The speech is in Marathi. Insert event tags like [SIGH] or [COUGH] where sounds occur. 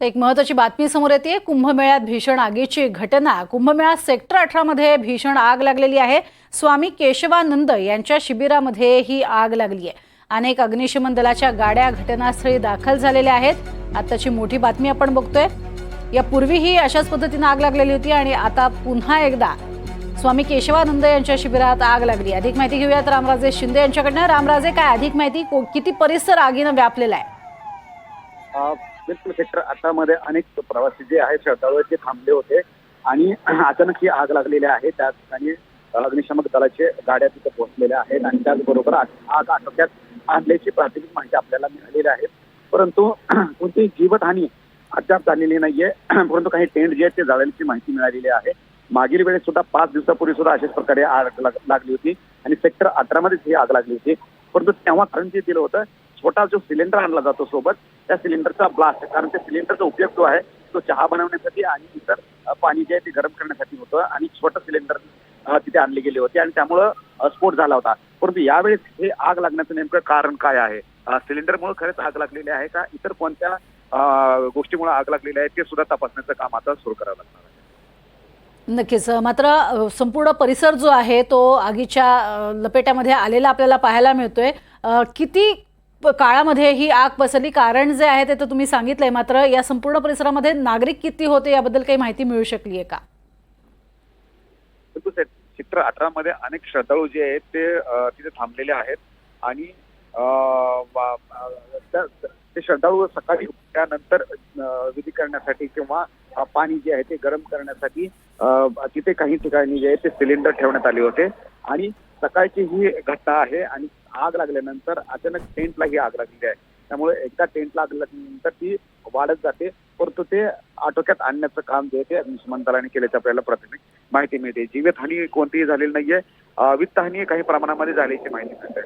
तर एक महत्वाची बातमी समोर येते. कुंभमेळ्यात भीषण आगीची घटना. कुंभमेळा सेक्टर अठरामध्ये भीषण आग लागलेली आहे. स्वामी केशवानंद यांच्या शिबिरामध्ये ही आग लागली आहे अनेक अग्निशमन दलाच्या गाड्या घटनास्थळी दाखल झालेल्या आहेत. आताची मोठी बातमी आपण बघतोय. यापूर्वीही अशाच पद्धतीनं आग लागलेली होती आणि आता पुन्हा एकदा स्वामी केशवानंद यांच्या शिबिरात आग लागली. अधिक माहिती घेऊयात. रामराजे शिंदे यांच्याकडनं. रामराजे काय अधिक माहिती? को- किती परिसर आगीनं व्यापलेला आहे? बिलकुल सेक्टर अठरा अनेक प्रवासी जे आहेत श्रद्धाळू ते थांबले होते आणि [CLEARS THROAT] अचानक ही आग लागलेली आहे. त्या ठिकाणी अग्निशामक दलाचे गाड्या तिथे पोहोचलेल्या आहेत आणि त्याचबरोबर आग आग आटोक्यात आणल्याची प्राथमिक माहिती आपल्याला मिळालेली आहे. परंतु [CLEARS THROAT] कोणतीही जीवितहानी अद्याप झालेली नाहीये. [CLEARS THROAT] परंतु काही टेंट जे आहेत ते जाळल्याची माहिती मिळालेली आहे. मागील वेळेस सुद्धा पाच दिवसापूर्वी सुद्धा अशाच प्रकारे आग लागली होती आणि सेक्टर अठरा मध्येच ही आग लागली होती. परंतु तेव्हा कारण जे दिलं होतं छोटा जो सिलेंडर आणला जातो सोबत त्या सिलेंडरचा ब्लास्ट कारण त्या सिलेंडरचा उपयोग जो आहे तो चहा बनवण्यासाठी आणि इतर पाणी जे आहे ते गरम करण्यासाठी होतं आणि छोटं सिलेंडर तिथे आणले गेले होते आणि त्यामुळं स्फोट झाला होता. परंतु यावेळेस हे आग लागण्याचं नेमकं कारण काय आहे? सिलेंडरमुळे खरंच आग लागलेली आहे का? इतर कोणत्या गोष्टीमुळे आग लागलेली आहे ते सुद्धा तपासण्याचं काम आता सुरू करावं लागणार आहे. नक्कीच. मात्र संपूर्ण परिसर जो आहे तो आगीच्या लपेट्यामध्ये आलेला आपल्याला पाहायला मिळतोय. किती काळामध्ये ही आग पसरली. कारण जे आहे ते तर तुम्ही सांगितलंय. मात्र या संपूर्ण परिसरामध्ये नागरिक किती होते याबद्दल काही माहिती मिळू शकली आहे का? चित्र अठरा मध्ये अनेक श्रद्धाळू जे आहेत ते तिथे थांबलेले आहेत. आणि ते श्रद्धाळू सकाळी त्यानंतर विधी करण्यासाठी किंवा पाणी जे आहे ते गरम करण्यासाठी तिथे काही ठिकाणी जे आहे ते सिलेंडर ठेवण्यात आले होते. आणि सकाळची ही घटना आहे आणि आग लागल्यानंतर अचानक टेंटला ही आग लागलेली आहे. त्यामुळे एकदा टेंटला आग लागल्यानंतर ती वाढत जाते. परंतु ते आटोक्यात आणण्याचं काम जे ते अग्निशमन दलाने केल्याचं आपल्याला प्राथमिक माहिती मिळते. जीवितहानी कोणतीही झालेली नाहीये. वित्तहानी काही प्रमाणामध्ये झाल्याची माहिती मिळते.